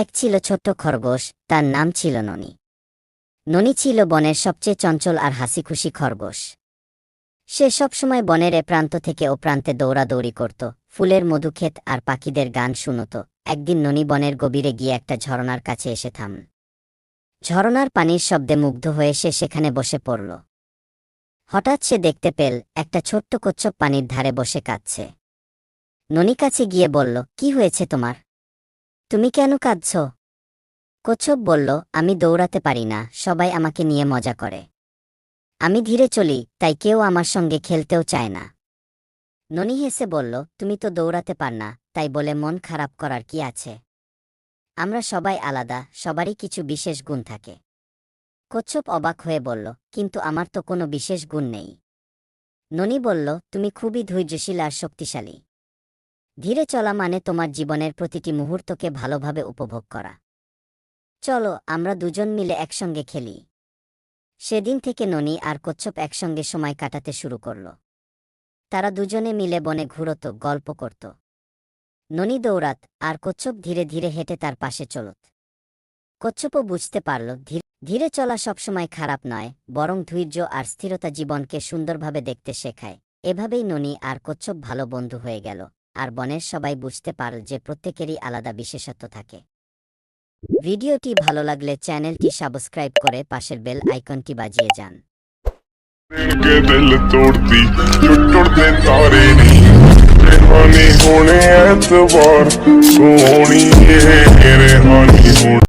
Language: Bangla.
এক ছিল ছোট্ট খরগোশ, তার নাম ছিল ননি। ননি ছিল বনের সবচেয়ে চঞ্চল আর হাসিখুশি খরগোশ। সে সবসময় বনের এ প্রান্ত থেকে ও প্রান্তে দৌড়াদৌড়ি করত, ফুলের মধুক্ষেত আর পাখিদের গান শুনত। একদিন ননি বনের গভীরে গিয়ে একটা ঝরনার কাছে এসে থাম। ঝরনার পানির শব্দে মুগ্ধ হয়ে সে সেখানে বসে পড়ল। হঠাৎ সে দেখতে পেল, একটা ছোট্ট কচ্ছপ পানির ধারে বসে কাঁদছে। ননি কাছে গিয়ে বলল, কি হয়েছে তোমার? তুমি কেন কাঁদছ? কচ্ছপ বলল, আমি দৌড়াতে পারি না, সবাই আমাকে নিয়ে মজা করে। আমি ধীরে চলি, তাই কেউ আমার সঙ্গে খেলতেও চায় না। ননি হেসে বলল, তুমি তো দৌড়াতে পার না, তাই বলে মন খারাপ করার কি আছে? আমরা সবাই আলাদা, সবারই কিছু বিশেষ গুণ থাকে। কচ্ছপ অবাক হয়ে বলল, কিন্তু আমার তো কোনো বিশেষ গুণ নেই। ননি বলল, তুমি খুবই ধৈর্যশীল আর শক্তিশালী। ধীরে চলা মানে তোমার জীবনের প্রতিটি মুহূর্তকে ভালোভাবে উপভোগ করা। চলো, আমরা দুজন মিলে একসঙ্গে খেলি। সেদিন থেকে ননি আর কচ্ছপ একসঙ্গে সময় কাটাতে শুরু করল। তারা দুজনে মিলে বনে ঘুরত, গল্প করত। ননি দৌড়াত আর কচ্ছপ ধীরে ধীরে হেঁটে তার পাশে চলত। কচ্ছপও বুঝতে পারল ধীরে চলা সবসময় খারাপ নয়, বরং ধৈর্য আর স্থিরতা জীবনকে সুন্দরভাবে দেখতে শেখায়। এভাবেই ননি আর কচ্ছপ ভালো বন্ধু হয়ে গেল। আর বনের সবাই বুঝতে পারল যে প্রত্যেকেরই আলাদা বিশেষত্ব থাকে ভিডিওটি ভালো লাগলে চ্যানেলটি সাবস্ক্রাইব করে পাশের বেল আইকনটি বাজিয়ে যান के दिल तोड़ती जो टुटते तारे नहीं रेहानी होने एतबार सोनी है रेहानी होने